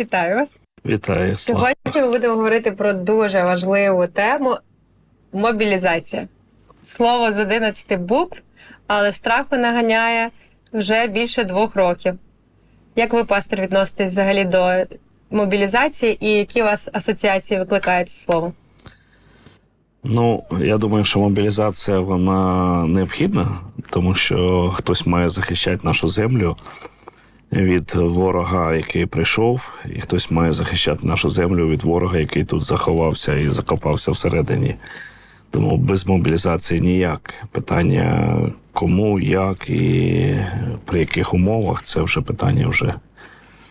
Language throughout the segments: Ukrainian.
Вітаю вас. Вітаю, Слава. Сьогодні ми будемо говорити про дуже важливу тему мобілізація. Слово з 11 букв, але страху наганяє вже більше двох років. Як ви, пастор, відноситесь взагалі до мобілізації і які у вас асоціації викликає це слово? Ну, я думаю, що мобілізація вона необхідна, тому що хтось має захищати нашу землю від ворога, який прийшов, і хтось має захищати нашу землю від ворога, який тут заховався і закопався всередині. Тому без мобілізації ніяк. Питання кому, як і при яких умовах це вже питання вже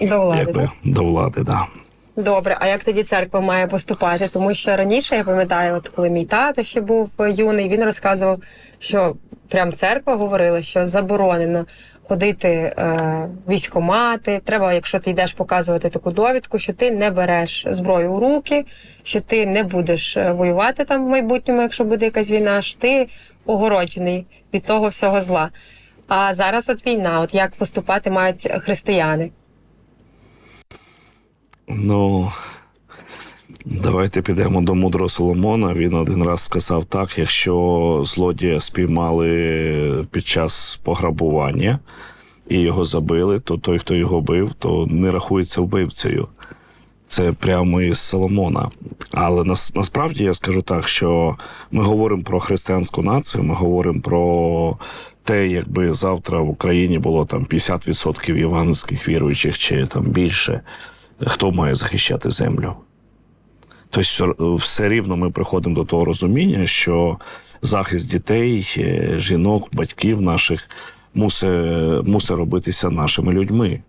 До влади. якби так? до влади. Да. Добре, а як тоді церква має поступати? Тому що раніше я пам'ятаю, от коли мій тато ще був юний, він розказував, що прям церква говорила, що заборонено ходити е, військомати. Треба, якщо ти йдеш показувати таку довідку, що ти не береш зброю у руки, що ти не будеш е, воювати там в майбутньому, якщо буде якась війна, що ти огороджений від того всього зла. А зараз от війна, от як поступати мають християни. Ну, давайте підемо до мудрого Соломона. Він один раз сказав так: якщо злодія спіймали під час пограбування і його забили, то той, хто його бив, то не рахується вбивцею. Це прямо із Соломона. Але нас, насправді я скажу так, що ми говоримо про християнську націю, ми говоримо про те, якби завтра в Україні було там 50% євангельських віруючих чи там більше. Хто має захищати землю? Тобто, все, рівно ми приходимо до того розуміння, що захист дітей, е, жінок, батьків наших мусить, мусить робитися нашими людьми.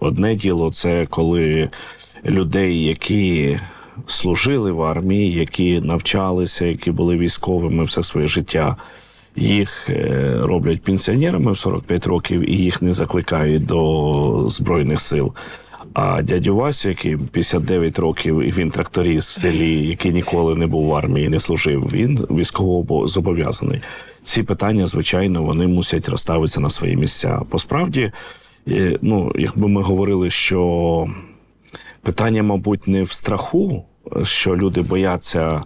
Одне діло це коли людей, які служили в армії, які навчалися, які були військовими все своє життя. Їх е, роблять пенсіонерами в 45 років і їх не закликають до збройних сил. А дядю Васю, який 59 років, і він тракторист в селі, який ніколи не був в армії, не служив, він військово зобов'язаний. Ці питання, звичайно, вони мусять розставитися на свої місця. Посправді, е, ну, якби ми говорили, що питання, мабуть, не в страху, що люди бояться.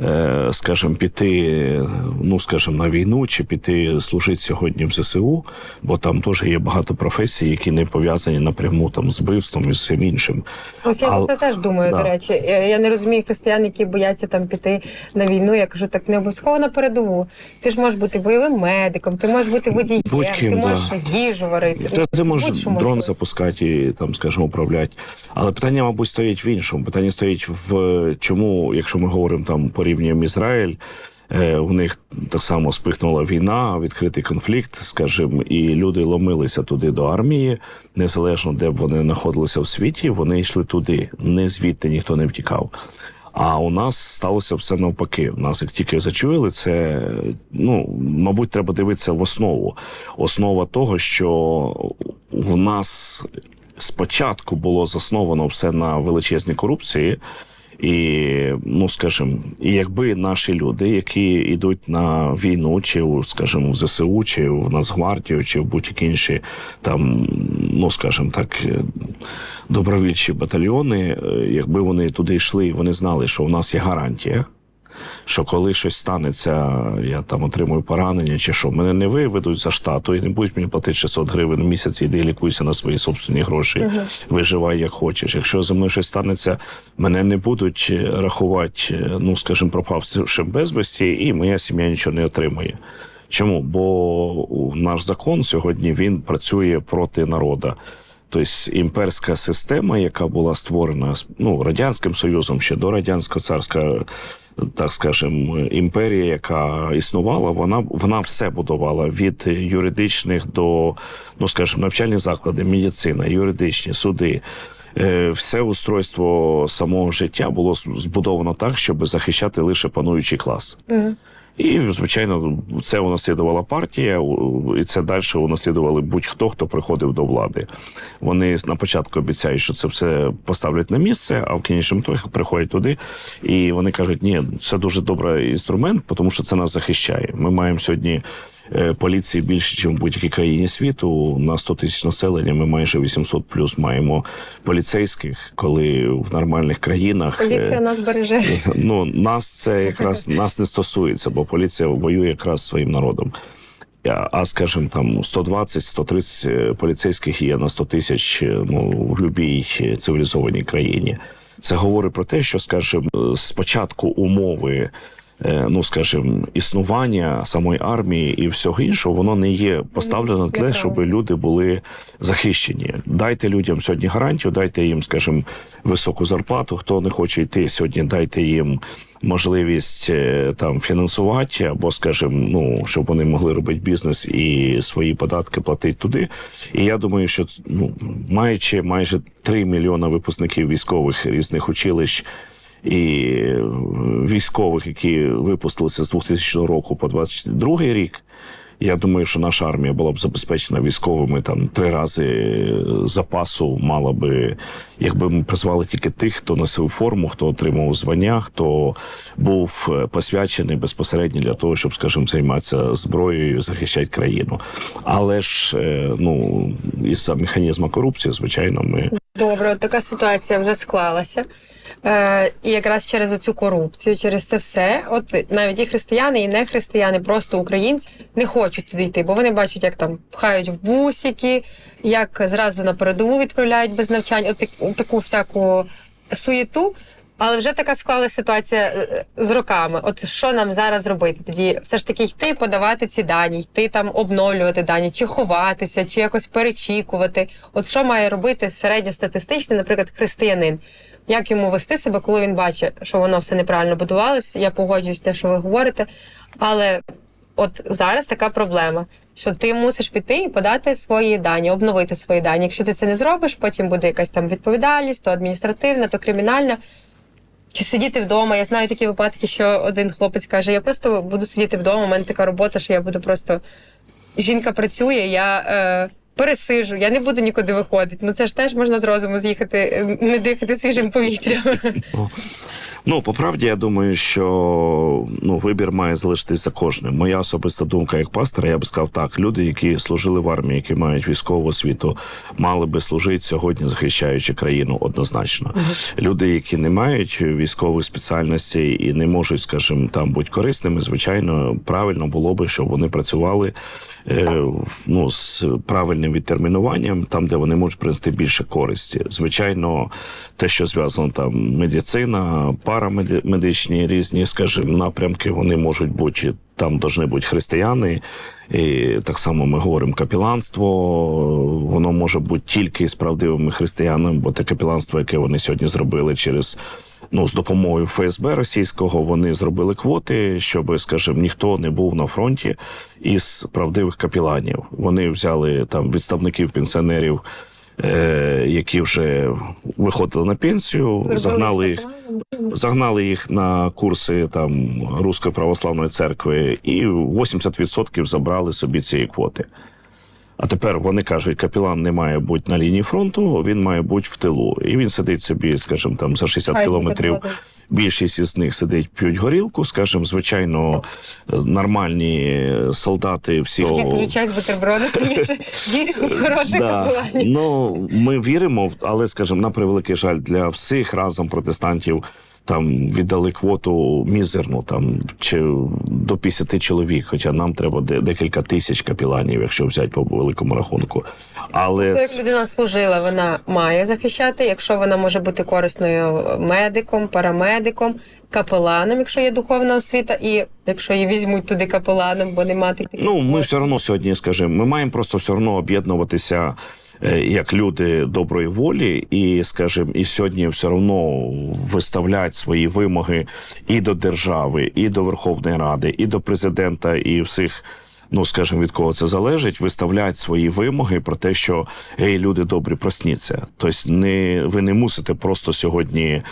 Е, Скажімо, піти, ну скажімо, на війну чи піти служити сьогодні в ЗСУ, бо там теж є багато професій, які не пов'язані напряму там з вбивством і з всім іншим. Ось я про це теж думаю, да. до речі. Я не розумію християн, які бояться там піти на війну. Я кажу, так не обов'язково на передову. Ти ж можеш бути бойовим медиком, ти можеш бути водієм, ти да. можеш їжу варити. Ти, ти можеш дрон можливо. запускати і там, скажімо, управляти. Але питання, мабуть, стоїть в іншому. Питання стоїть в чому, якщо ми говоримо там порівнюємо Ізраїль. е, У них так само спихнула війна, відкритий конфлікт, скажімо, і люди ломилися туди до армії, незалежно де б вони знаходилися в світі, вони йшли туди. Не звідти ніхто не втікав. А у нас сталося все навпаки. У нас як тільки зачуяли, це ну мабуть, треба дивитися в основу. Основа того, що в нас спочатку було засновано все на величезній корупції. І, ну скажімо, і якби наші люди, які йдуть на війну, чи у, скажімо, в ЗСУ, чи в Нацгвардію, чи в будь-які інші там, ну скажімо так, е, добровільчі батальйони, е, якби вони туди йшли, вони знали, що у нас є гарантія. Що коли щось станеться, я там отримую поранення, чи що мене не виведуть за штату і не будуть мені платити 600 гривень в місяць, іди лікуйся на свої собственні гроші, виживай як хочеш. Якщо зі мною щось станеться, мене не будуть е, рахувати, е, ну скажімо, пропавшим безвісті, і моя сім'я нічого не отримує. Чому? Бо наш закон сьогодні він працює проти народу. Тобто імперська система, яка була створена ну, Радянським Союзом ще до радянсько царська, так скажемо, імперія, яка існувала, вона, вона все будувала від юридичних до, ну скажімо, навчальні заклади, медицина, юридичні суди. Е, Все устройство самого життя було збудовано так, щоб захищати лише пануючий клас. Мгм. І, звичайно, це унаслідувала партія, і це далі унаслідували будь-хто, хто приходив до влади. Вони на початку обіцяють, що це все поставлять на місце, а в кінцевому трохи приходять туди, і вони кажуть, ні, це дуже добрий інструмент, тому що це нас захищає. Ми маємо сьогодні поліції більше, ніж в будь-якій країні світу. На 100 тисяч населення ми майже 800 плюс маємо поліцейських, коли в нормальних країнах е, Поліція нас береже. Ну, нас це якраз нас не стосується, бо поліція воює якраз своїм народом. А, скажімо, там 120-130 е, поліцейських є на 100 тисяч е, ну, в будь-якій цивілізованій країні. Це говорить про те, що, скажімо, е, спочатку умови. Е, Ну, скажімо, існування самої армії і всього іншого, воно не є поставлено тле, щоб люди були захищені. Дайте людям сьогодні гарантію, дайте їм, скажімо, високу зарплату. Хто не хоче йти сьогодні, дайте їм можливість е, там фінансувати, або, скажімо, ну щоб вони могли робити бізнес і свої податки платити туди. І я думаю, що ну маючи майже 3 мільйона випускників військових різних училищ. І е, військових, які випустилися з 2000 року по 22 рік, я думаю, що наша армія була б забезпечена військовими там три рази е, запасу мала би, якби ми призвали тільки тих, хто носив форму, хто отримав звання, хто був е, посвячений безпосередньо для того, щоб, скажімо, займатися зброєю, захищати країну. Але ж ну із за механізму корупції, звичайно, ми Добре, от така ситуація вже склалася. Е, і якраз через оцю корупцію, через це все, от навіть і християни, і не християни, просто українці не хочуть туди йти, бо вони бачать, як там пхають в бусики, як зразу на передову відправляють без навчань, от таку всяку суєту. Але вже така склалася ситуація е, з роками. От що нам зараз робити? Тоді все ж таки йти, подавати ці дані, йти там обновлювати дані, чи ховатися, чи якось перечікувати. От що має робити середньостатистичний, наприклад, християнин? Як йому вести себе, коли він бачить, що воно все неправильно будувалось? Я погоджуюсь те, що ви говорите. Але от зараз така проблема, що ти мусиш піти і подати свої дані, обновити свої дані. Якщо ти це не зробиш, потім буде якась там відповідальність, то адміністративна, то кримінальна. Чи сидіти вдома? Я знаю такі випадки, що один хлопець каже: я просто буду сидіти вдома, у мене така робота, що я буду просто. Жінка працює, я е, пересижу, я не буду нікуди виходити. Ну це ж теж можна з розуму з'їхати, е, не дихати свіжим повітрям. Ну, по правді, я думаю, що ну, вибір має залишитись за кожним. Моя особиста думка як пастора, я би сказав так: люди, які служили в армії, які мають військову освіту, мали би служити сьогодні, захищаючи країну однозначно. Люди, які не мають військових спеціальностей і не можуть, скажімо, там бути корисними, звичайно, правильно було би, щоб вони працювали ну, з правильним відтермінуванням, там, де вони можуть принести більше користі. Звичайно, те, що зв'язано там медицина, парамедичні різні, скажімо, напрямки, вони можуть бути. Там повинні бути християни, і так само ми говоримо капіланство. Воно може бути тільки з правдивими християнами, бо те капіланство, яке вони сьогодні зробили через ну з допомогою ФСБ російського, вони зробили квоти, щоб, скажімо, ніхто не був на фронті із правдивих капіланів. Вони взяли там відставників пенсіонерів. Е, які вже виходили на пенсію, загнали їх загнали їх на курси там Руської православної церкви, і 80% забрали собі цієї квоти. А тепер вони кажуть, капілан не має бути на лінії фронту, він має бути в тилу. І він сидить собі, скажімо, там за 60 Хай кілометрів. Більшість із них сидить, п'ють горілку, скажімо, звичайно, нормальні солдати всі. Я кажу, чай з бутербродом, вірю в хороше Да. Ну, ми віримо, але, скажімо, на превеликий жаль, для всіх разом протестантів там віддали квоту мізерну, там чи до 50 чоловік, хоча нам треба декілька тисяч капіланів, якщо взяти по великому рахунку. Але То, як людина служила, вона має захищати. Якщо вона може бути корисною медиком, парамедиком, капеланом, якщо є духовна освіта, і якщо її візьмуть туди капеланом, бо нема таких. Ну, ми все одно сьогодні, скажімо, ми маємо просто все одно об'єднуватися як люди доброї волі, і, скажімо, і сьогодні все одно виставляють свої вимоги і до держави, і до Верховної Ради, і до президента, і всіх. Ну, скажімо, від кого це залежить, виставляють свої вимоги про те, що гей, люди добрі, просніться. Тобто, не ви не мусите просто сьогодні е,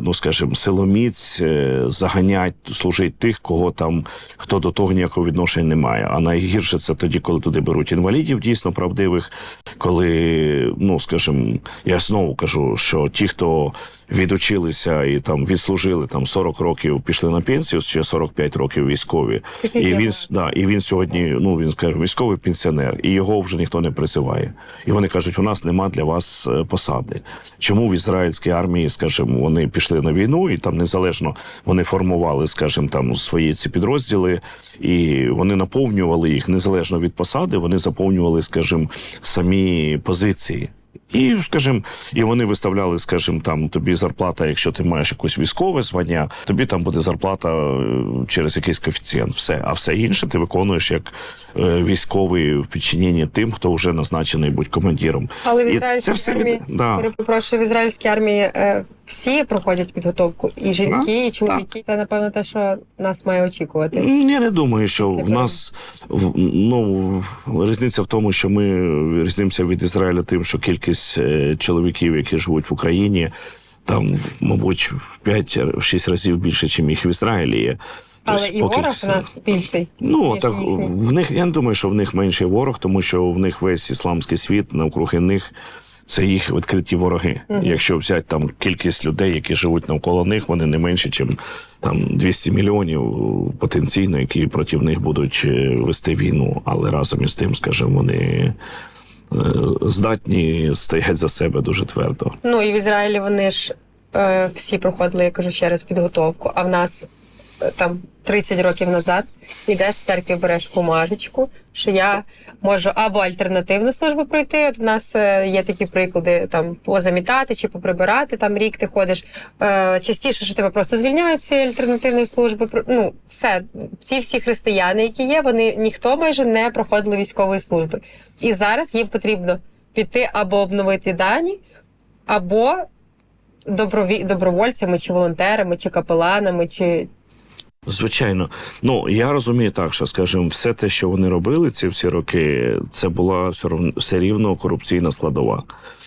ну скажімо, силоміць е, заганять, служить тих, кого там хто до того ніякого відношення не має. А найгірше це тоді, коли туди беруть інвалідів, дійсно правдивих, коли, ну скажімо, я знову кажу, що ті, хто відучилися і там відслужили там 40 років, пішли на пенсію, ще 45 років військові, Таке і він да. і він сьогодні, ну він скаже, військовий пенсіонер, і його вже ніхто не призиває. І вони кажуть, у нас нема для вас е, посади. Чому в ізраїльській армії, скажімо, вони пішли на війну, і там незалежно вони формували, скажімо, там свої ці підрозділи, і вони наповнювали їх незалежно від посади, вони заповнювали, скажімо, самі позиції. І, скажімо, і вони виставляли, скажімо, там тобі зарплата, якщо ти маєш якесь військове звання, тобі там буде зарплата е, через якийсь коефіцієнт. Все, а все інше ти виконуєш як е, військовий в підчиненні тим, хто вже назначений будь командиром. Але в ізраїльській це все від- армії, да. перепрошую, в ізраїльській армії е, всі проходять підготовку, і жінки, і чоловіки. Це напевно те, що нас має очікувати. Я не думаю, що в нас в- ну різниця в тому, що ми різнимося від Ізраїля тим, що кількість е, чоловіків, які живуть в Україні, там, мабуть, в 5-6 разів більше, ніж їх в Ізраїлі є. Але Тобто, і по ворог у нас більший. Ну так в них я не думаю, що в них менший ворог, тому що в них весь ісламський світ навкруги них. Це їх відкриті вороги. Якщо взяти там кількість людей, які живуть навколо них, вони не менше, ніж там 200 мільйонів потенційно, які проти них будуть е, вести війну. Але разом із тим, скажімо, вони здатні стоять за себе дуже твердо. Ну і в Ізраїлі вони ж е, всі проходили, я кажу, через підготовку. А в нас е, там 30 років назад йдеш в церкві, береш бумажечку, що я можу або альтернативну службу пройти. От в нас е, є такі приклади там позамітати чи поприбирати. Там рік ти ходиш. Е, частіше, що тебе просто звільняють з цієї альтернативної служби. Ну, все, ці всі християни, які є, вони ніхто майже не проходили військової служби. І зараз їм потрібно піти або обновити дані, або добровольцями, чи волонтерами, чи капеланами, чи Звичайно, ну я розумію так, що скажімо, все те, що вони робили ці всі роки, це була все рівно, все рівно корупційна складова.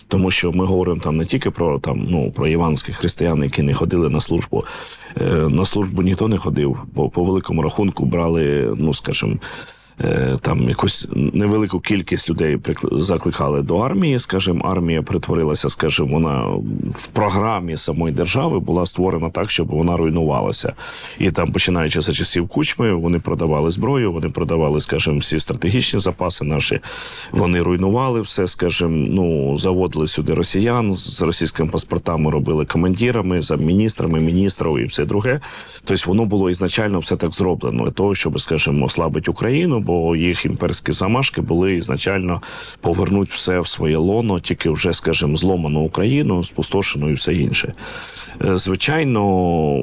Тому що ми говоримо там не тільки про там ну про іванських християн, які не ходили на службу. Е, на службу ніхто не ходив, бо по великому рахунку брали, ну скажімо. Е, Там якусь невелику кількість людей закликали до армії. Скажімо, армія перетворилася, скажімо, вона в програмі самої держави була створена так, щоб вона руйнувалася. І там, починаючи за часів кучми, вони продавали зброю, вони продавали, скажімо, всі стратегічні запаси наші. Вони руйнували все, скажімо, ну заводили сюди росіян з російськими паспортами, робили командирами, замміністрами, міністрів і все друге. Тобто воно було ізначально все так зроблено для того, щоб, скажімо, ослабити Україну, бо їх імперські замашки були ізначально повернути все в своє лоно, тільки вже, скажімо, зломану Україну, спустошену і все інше. Е, Звичайно,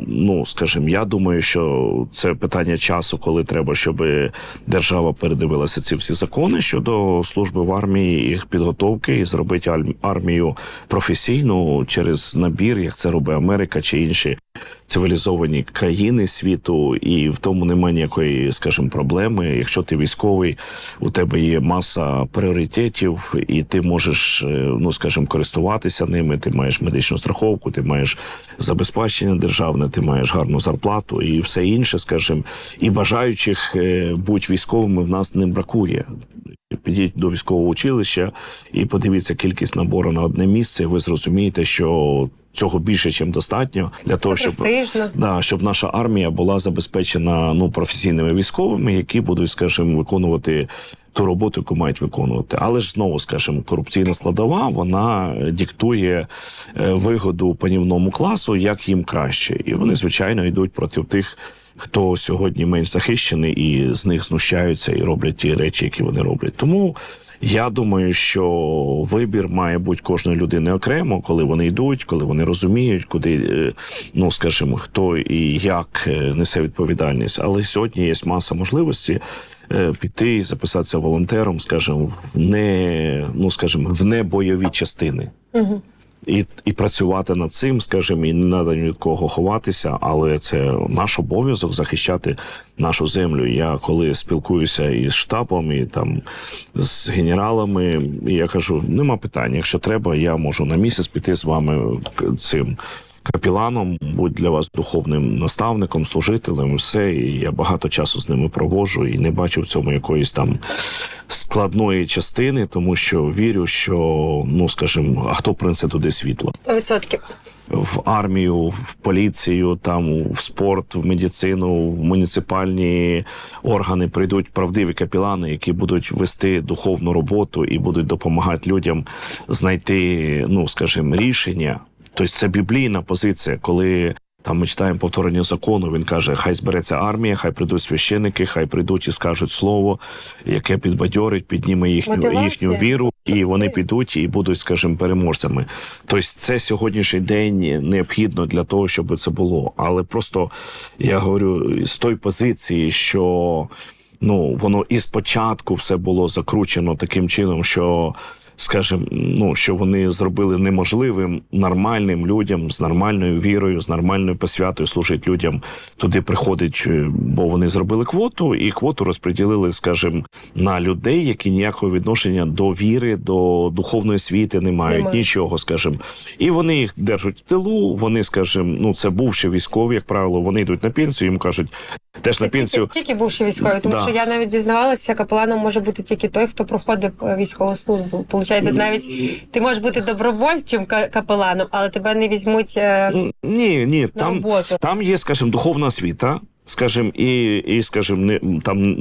ну скажімо, я думаю, що це питання часу, коли треба, щоб держава передивилася ці всі закони щодо служби в армії, їх підготовки і зробити армію професійну через набір, як це робить Америка чи інші цивілізовані країни світу, і в тому немає ніякої, скажімо, проблеми. Якщо ти військовий, у тебе є маса пріоритетів, і ти можеш, е, ну скажімо, користуватися ними. Ти маєш медичну страховку, ти маєш забезпечення державне, ти маєш гарну зарплату і все інше, скажімо, і бажаючих е, бути військовими в нас не бракує. Підіть до військового училища і подивіться кількість набору на одне місце. і Ви зрозумієте, що цього більше, ніж достатньо для того, щоб престижно. Да, щоб наша армія була забезпечена ну професійними військовими, які будуть, скажімо, виконувати ту роботу, яку мають виконувати. Але ж знову скажімо, корупційна складова вона диктує е, вигоду панівному класу, як їм краще, і вони звичайно йдуть проти тих. Хто сьогодні менш захищений і з них знущаються і роблять ті речі, які вони роблять. Тому я думаю, що вибір має бути кожної людини окремо, коли вони йдуть, коли вони розуміють, куди е, ну скажімо, хто і як е, несе відповідальність. Але сьогодні є маса можливості е, піти і записатися волонтером, скажімо, в не ну скажімо, в небойові частини. Угу. І, і працювати над цим, скажімо, і не треба ні від кого ховатися, але це наш обов'язок захищати нашу землю. Я коли спілкуюся із штабом і там з генералами, я кажу: нема питань. Якщо треба, я можу на місяць піти з вами цим капіланом, будь для вас духовним наставником, служителем, і все. І я багато часу з ними проводжу і не бачу в цьому якоїсь там складної частини, тому що вірю, що ну скажімо, а хто принесе туди світло? 100%. в армію, в поліцію, там в спорт, в медицину, в муніципальні органи прийдуть правдиві капілани, які будуть вести духовну роботу і будуть допомагати людям знайти, ну скажімо, рішення. Тобто це біблійна позиція, коли. Там ми читаємо повторення закону. Він каже: хай збереться армія, хай прийдуть священники, хай прийдуть і скажуть слово, яке підбадьорить, підніме їхню Мотивація. їхню віру, і вони підуть і будуть, скажімо, переможцями. Тобто, це сьогоднішній день необхідно для того, щоб це було. Але просто я говорю з тої позиції, що ну воно і спочатку все було закручено таким чином, що. Скажем, ну що вони зробили неможливим нормальним людям з нормальною вірою, з нормальною посвятою служити людям. Туди приходить, е, бо вони зробили квоту, і квоту розподілили, скажем, на людей, які ніякого відношення до віри, до духовної світи не мають Немає. нічого, скажем. І вони їх держать в тилу. Вони, скажем, ну це бувши військові, як правило, вони йдуть на пенсію. Їм кажуть, теж на пенсію. Тільки, тільки бувши військовий, тому Да. що я навіть дізнавалася, капеланом може бути тільки той, хто проходив е, військову службу. Получається, навіть ти можеш бути добровольчим ка- капеланом, але тебе не візьмуть е, Ну, Ні, ні, там, роботу. там є, скажімо, духовна освіта. Скажем, і, і скажем, не там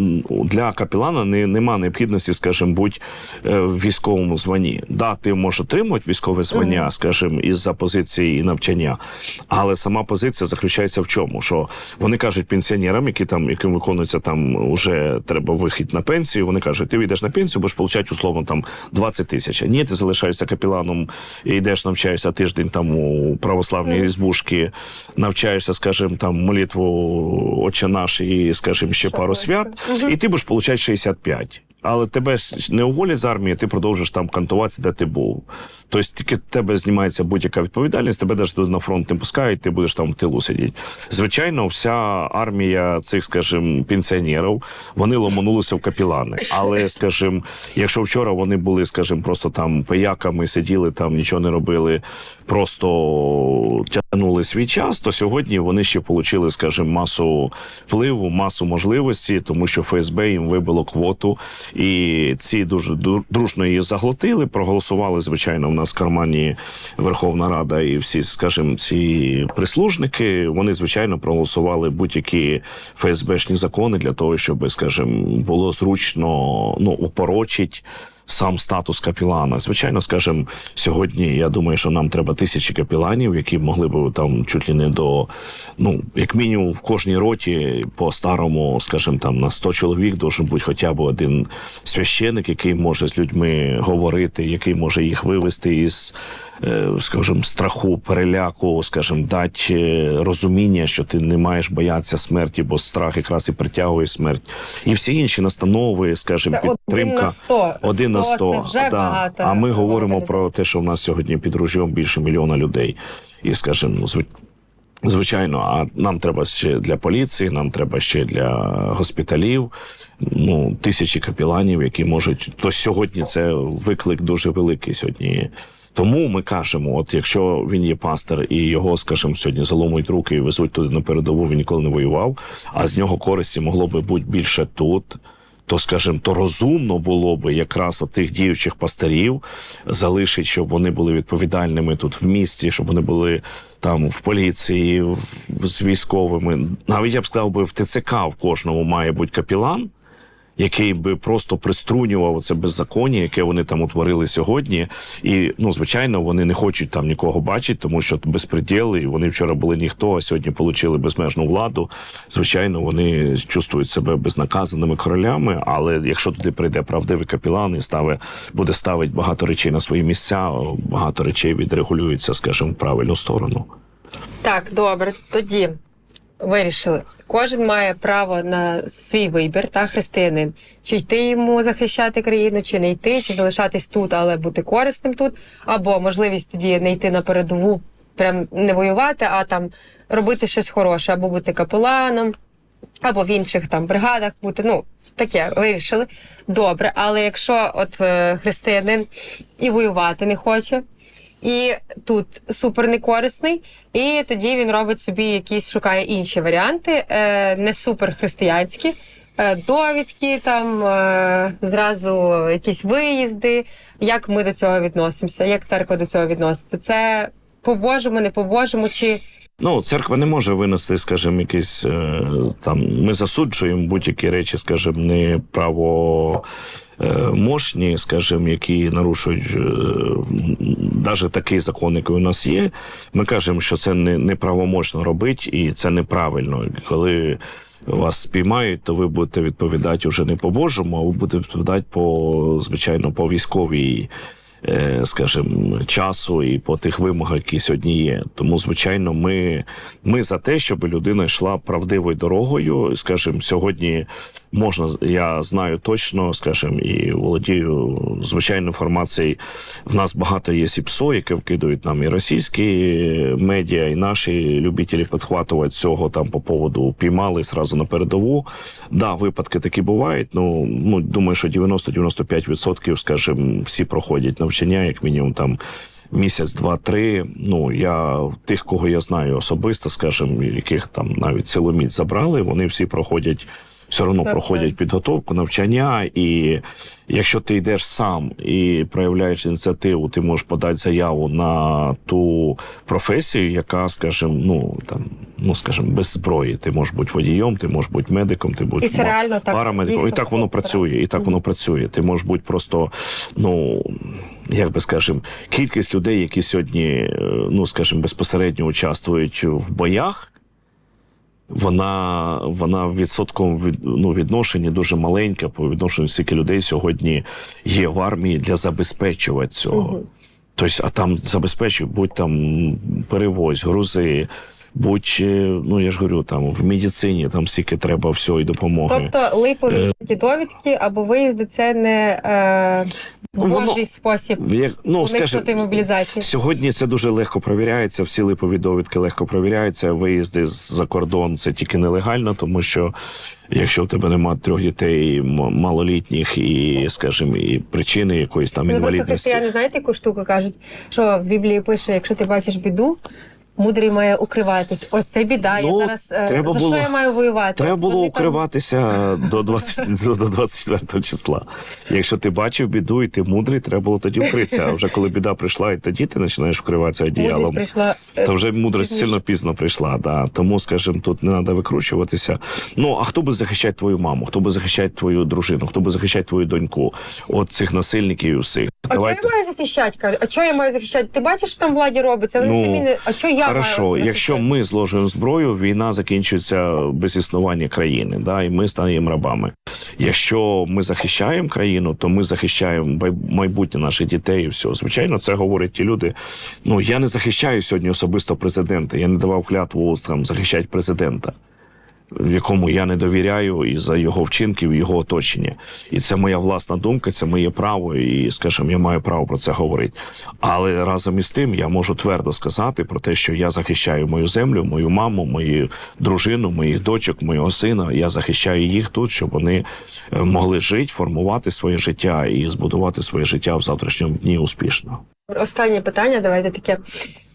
для капелана не, нема необхідності, скажем, бути е, в військовому званні. Да, ти можеш отримувати військове звання, Мгм. скажем, із-за позиції і навчання. Але сама позиція заключається в чому? Що вони кажуть пенсіонерам, які там, яким виконується там уже треба вихід на пенсію. Вони кажуть, ти йдеш на пенсію, будеш получати условно там 20 тисяч. Ні, ти залишаєшся капеланом і йдеш, навчаєшся тиждень там у православній Мгм. ізбушки, навчаєшся, скажем, там молитву Отче наш і, скажем, ще пару свят, і ти будеш получати 65. Але тебе не уволять з армії, ти продовжиш там кантуватися, де ти був. Тобто тільки тебе знімається будь-яка відповідальність, тебе навіть на фронт не пускають, ти будеш там в тилу сидіти. Звичайно, вся армія цих, скажімо, пенсіонерів, вони ломанулися в капілани. Але, скажімо, якщо вчора вони були, скажімо, просто там пияками сиділи, там нічого не робили, просто тягнули свій час, то сьогодні вони ще отримали, скажімо, масу впливу, масу можливості, тому що ФСБ їм вибило квоту, і ці дуже дру- дружно її заглотили. Проголосували, звичайно, в нас в кармані Верховна Рада і всі, скажімо, ці прислужники. Вони, звичайно, проголосували будь-які ФСБшні закони для того, щоб, скажімо, було зручно ну, упорочить сам статус капілана. Звичайно, скажімо, сьогодні я думаю, що нам треба тисячі капіланів, які могли б там чуть ли не до, ну, як мінімум, в кожній роті по старому, скажімо, там на 100 чоловік должен бути хоча б один священик, який може з людьми говорити, який може їх вивести із, е, скажімо, страху, переляку, скажімо, дати е, розуміння, що ти не маєш боятися смерті, бо страх якраз і притягує смерть. І всі інші настанови, скажімо, один підтримка. на 100. Один на 100. Це вже да. багато. А ми говоримо про те, що в нас сьогодні під ружьом більше мільйона людей. І, скажімо, ну, зв- звичайно, а нам треба ще для поліції, нам треба ще для госпіталів. Ну, тисячі капіланів, які можуть. То сьогодні це виклик дуже великий сьогодні. Тому ми кажемо: от якщо він є пастор і його, скажімо, сьогодні заломують руки і везуть туди на передову, він ніколи не воював, а з нього користі могло би бути більше тут то, скажімо, то розумно було би якраз от тих діючих пастирів залишити, щоб вони були відповідальними тут в місті, щоб вони були там в поліції, в, з військовими. Навіть я б сказав би, в ТЦК в кожному має бути капілан. Який би просто приструнював це беззаконня, яке вони там утворили сьогодні, і ну звичайно, вони не хочуть там нікого бачити, тому що безпреділ, і вони вчора були ніхто, а сьогодні отримали безмежну владу. Звичайно, вони чувствують себе безнаказаними королями. Але якщо туди прийде правдивий капілан і ставить, буде ставити багато речей на свої місця, багато речей відрегулюються, скажімо, в правильну сторону. Так, добре, тоді вирішили. Кожен має право на свій вибір, та християнин. Чи йти йому захищати країну, чи не йти, чи залишатись тут, але бути корисним тут, або можливість тоді не йти на передову, прям не воювати, а там робити щось хороше, або бути капеланом, або в інших там бригадах бути. Ну, таке вирішили. Добре, але якщо от е, християнин і воювати не хоче, і тут супер некорисний. І тоді він робить собі якісь, шукає інші варіанти, е, не супер християнські. е, Довідки, там е, зразу якісь виїзди. Як ми до цього відносимося? Як церква до цього відноситься? Це по-божому, не по-божому, чи Ну, церква не може винести, скажімо, якісь там. Ми засуджуємо будь-які речі, скажімо, не право. Мощні, скажімо, які нарушують навіть такий закон, який у нас є. Ми кажемо, що це не, неправомочно робити, і це неправильно. Коли вас спіймають, то ви будете відповідати вже не по Божому, а ви будете відповідати по звичайно по військовій е, скажімо, часу і по тих вимогах, які сьогодні є. Тому, звичайно, ми, ми за те, щоб людина йшла правдивою дорогою. Скажімо, сьогодні можна, я знаю точно, скажімо, і володію звичайною інформацією. В нас багато є СІПСО, яке вкидують нам і російські медіа, і наші любителі підхватувати цього там по поводу піймали зразу на передову. Да, випадки такі бувають. Ну, ну думаю, що 90-95%, скажімо, всі проходять навчання, як мінімум там. Місяць, два-три. Ну я тих, кого я знаю особисто, скажімо, яких там навіть силоміць забрали, вони всі проходять все одно Так, проходять підготовку, навчання. І якщо ти йдеш сам і проявляєш ініціативу, ти можеш подати заяву на ту професію, яка, скажімо, ну там, ну скажімо, без зброї. Ти можеш бути водієм, ти можеш бути медиком, ти будеш І це реально так, парамедиком. І так воно працює, і так воно працює. Ти можеш бути просто, ну. Як би скажемо, кількість людей, які сьогодні, е, ну скажімо, безпосередньо участвують в боях, вона, вона в відсотковому від, ну, відношенні дуже маленька по відношенню скільки людей сьогодні є в армії для забезпечувати цього. Тобто, а там забезпечують, будь там перевозь, грузи, будь, е, ну я ж говорю, там в медицині там стільки треба всього і допомоги. тобто липові всякі довідки або виїзди це не е, Ну, воно- божий спосіб Як, ну, уникнути мобілізації. Сьогодні це дуже легко провіряється. Всі липові довідки легко провіряються. Виїзди за кордон це тільки нелегально, тому що якщо в тебе немає трьох дітей малолітніх і, скажімо, і причини якоїсь там Ну, просто інвалідності. християни, знаєте, яку штуку кажуть, що в Біблії пише, якщо ти бачиш біду, мудрий має укриватись. Ось це біда. Ну, я зараз е, треба за було- що я маю воювати? Треба От було вони там- укриватися до 20, до до 24 числа. Якщо ти бачив біду і ти мудрий, треба було тоді вкритися. А вже коли біда прийшла, і тоді ти починаєш вкриватися Мудрість одіялом. прийшла. е, То вже мудрость пізніше. сильно пізно прийшла. Да. Тому, скажімо, тут не треба викручуватися. Ну а хто буде захищати твою маму? Хто буде захищати твою дружину? Хто буде захищати твою доньку? От цих насильників і усіх. А що я маю захищати? кажуть? А що я маю захищати? Ти бачиш, що там владі робиться? Вони Ну, самі не. А що я Хорошо, якщо ми зложимо зброю, війна закінчується без існування країни, да, і ми стаємо рабами. Якщо ми захищаємо країну, то ми захищаємо май- майбутнє наших дітей. І все. Звичайно, це говорять ті люди. Ну я не захищаю сьогодні особисто президента. Я не давав клятву там захищати президента. В якому я не довіряю і за його вчинків, і його оточення. І це моя власна думка, це моє право, і, скажімо, я маю право про це говорити. Але разом із тим я можу твердо сказати про те, що я захищаю мою землю, мою маму, мою дружину, моїх дочок, мого сина. Я захищаю їх тут, щоб вони е, могли жити, формувати своє життя і збудувати своє життя в завтрашньому дні успішно. Останнє питання, давайте таке.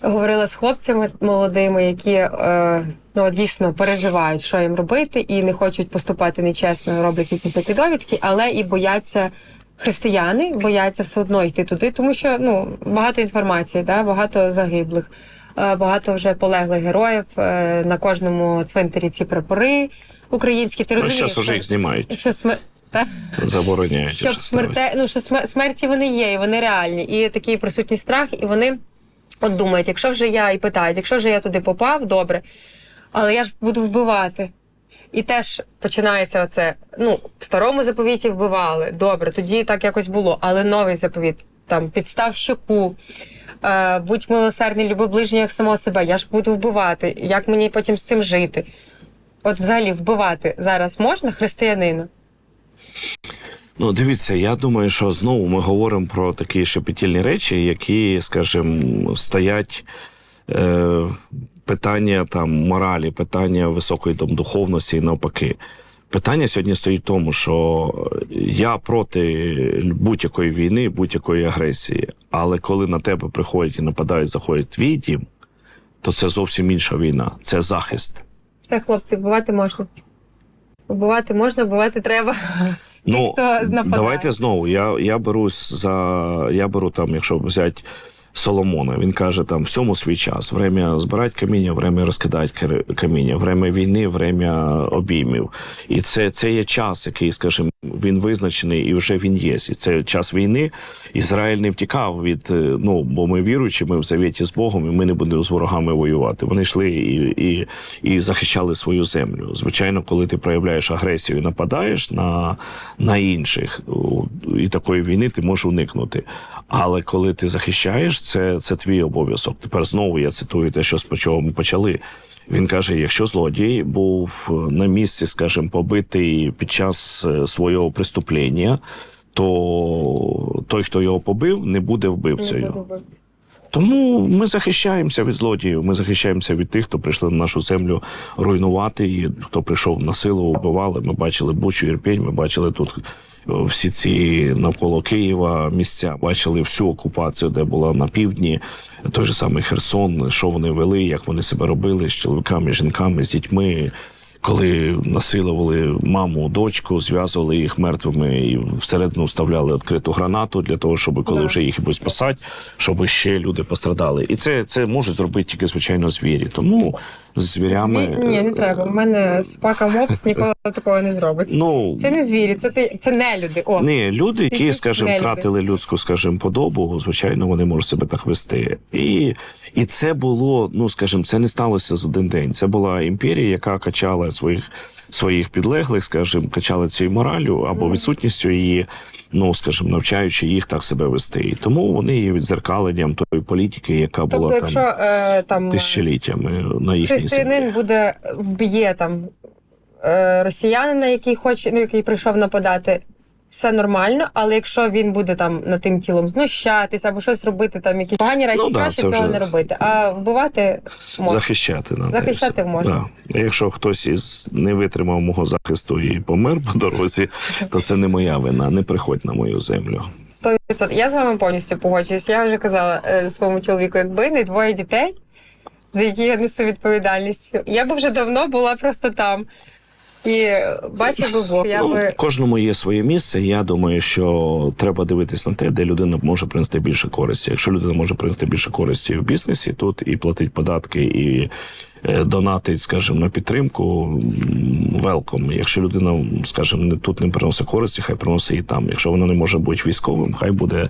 Говорила з хлопцями молодими, які е, ну, дійсно переживають, що їм робити, і не хочуть поступати нечесно, роблять якісь такі довідки, але і бояться. Християни бояться все одно йти туди, тому що ну багато інформації, да, багато загиблих, е, багато вже полеглих героїв. е, На кожному цвинтарі ці прапори українські. Ти Ну, розумієш, зараз що, їх знімають, що смер... та? забороняють. щоб смерте, ну що смер- смерті вони є, і вони реальні, і такий присутній страх, і вони от думають, якщо вже я і питають, якщо вже я туди попав, добре, але я ж буду вбивати. І теж починається оце. Ну, в старому заповіті вбивали. Добре, тоді так якось було. Але новий заповіт там підстав щоку, е, будь милосердний, люби ближнього як самого себе. Я ж буду вбивати. Як мені потім з цим жити? От взагалі вбивати зараз можна християнину? Ну, дивіться, я думаю, що знову ми говоримо про такі шепетільні речі, які, скажімо, стоять е, питання там моралі, питання високої там, духовності і навпаки. Питання сьогодні стоїть в тому, що я проти будь-якої війни, будь-якої агресії. Але коли на тебе приходять і нападають, заходять твій дім, то це зовсім інша війна. Це захист. Все, хлопці, вбивати можна. Вбивати можна, вбивати треба. Ну, хто нападає. давайте знову. Я, я беру за. Я беру там, якщо взяти Соломона, він каже, там всьому свій час. Время збирати каміння, время розкидати каміння, время війни, время обіймів. І це, це є час, який, скажімо, він визначений і вже він є. І це час війни. Ізраїль не втікав від, е, ну, бо ми віруючі, ми в завіті з Богом, і ми не будемо з ворогами воювати. Вони йшли і, і, і захищали свою землю. Звичайно, коли ти проявляєш агресію і нападаєш на, на інших, і такої війни ти можеш уникнути. Але коли ти захищаєш, це, це твій обов'язок. Тепер знову я цитую те, що з чого ми почали. Він каже: якщо злодій був е, на місці, скажімо, побитий під час е, свого преступлення, то той, хто його побив, не буде вбивцею. Тому ми захищаємося від злодіїв. Ми захищаємося від тих, хто прийшли на нашу землю руйнувати, і хто прийшов на силу, вбивали. Ми бачили Бучу, Ірпінь, ми бачили тут всі ці навколо Києва місця. Бачили всю окупацію, де була на півдні, той же самий Херсон, що вони вели, як вони себе робили з чоловіками, жінками, з дітьми. Коли насилували маму, дочку, зв'язували їх мертвими і всередину вставляли відкриту гранату для того, щоб коли вже їх будуть спасати, щоб ще люди пострадали. І це, це можуть зробити тільки звичайно звірі. Тому з звірями Зві- Ні, не треба. У мене собака мопс ніколи такого не зробить. Ну Це не звірі, це ти це не люди. О, ні, люди, які, скажімо, втратили людську, скажімо, подобу, звичайно, вони можуть себе так вести. І, і це було, ну скажімо, це не сталося з один день. Це була імперія, яка качала своїх своїх підлеглих, скажімо, качали цією моралю або відсутністю її, ну скажімо, навчаючи їх так себе вести. І тому вони є відзеркаленням тої політики, яка тобто, була якщо там е, там тисячоліттями на їхній землі. буде вб'є там е, росіянина, який хоче, ну який прийшов нападати. Все нормально, але якщо він буде там над тим тілом знущатись або щось робити, там якісь погані речі, Ну да, краще це цього вже- не робити. А вбивати можна. Захищати на Захищати можна. Да. Якщо хтось із не витримав мого захисту і помер по дорозі, то це не моя вина. Не приходь на мою землю. 100%. Я з вами повністю погоджуюсь. Я вже казала е, своєму чоловіку, якби не двоє дітей, за які я несу відповідальність. Я б вже давно була просто там. І бачив би Бог. Я Ну, би кожному є своє місце. Я думаю, що треба дивитись на те, де людина може принести більше користі. Якщо людина може принести більше користі в бізнесі, тут і платить податки, і донатить, скажімо, на підтримку. Велком. Якщо людина, скажімо, тут не приносить користі, хай приносить і там. Якщо вона не може бути військовим, хай буде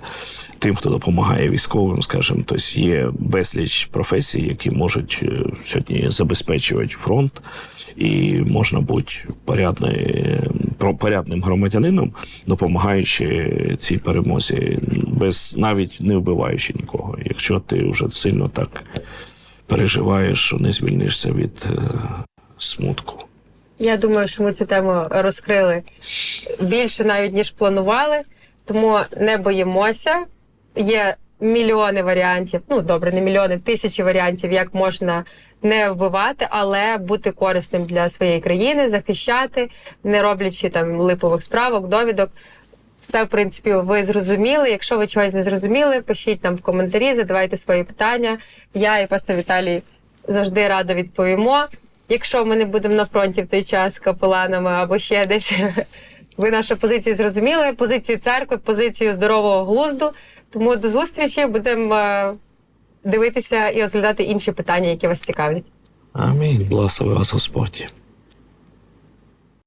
тим, хто допомагає військовим, скажімо. Тобто є безліч професій, які можуть е, сьогодні забезпечувати фронт, і можна бути порядним громадянином, допомагаючи цій перемозі, без навіть не вбиваючи нікого. Якщо ти вже сильно так переживаєш, що не звільнишся від е, смутку. Я думаю, що ми цю тему розкрили більше навіть ніж планували, тому не боїмося. Є мільйони варіантів. Ну добре, не мільйони, тисячі варіантів, як можна не вбивати, але бути корисним для своєї країни, захищати, не роблячи там липових справок, довідок. Все, в принципі, ви зрозуміли. Якщо ви чогось не зрозуміли, пишіть нам в коментарі, задавайте свої питання. Я і пастор Віталій завжди радо відповімо. Якщо ми не будемо на фронті в той час з капеланами або ще десь, ви нашу позицію зрозуміли, позицію церкви, позицію здорового глузду. Тому до зустрічі будемо е, дивитися і розглядати інші питання, які вас цікавлять. Амінь. Благослови вас Господь.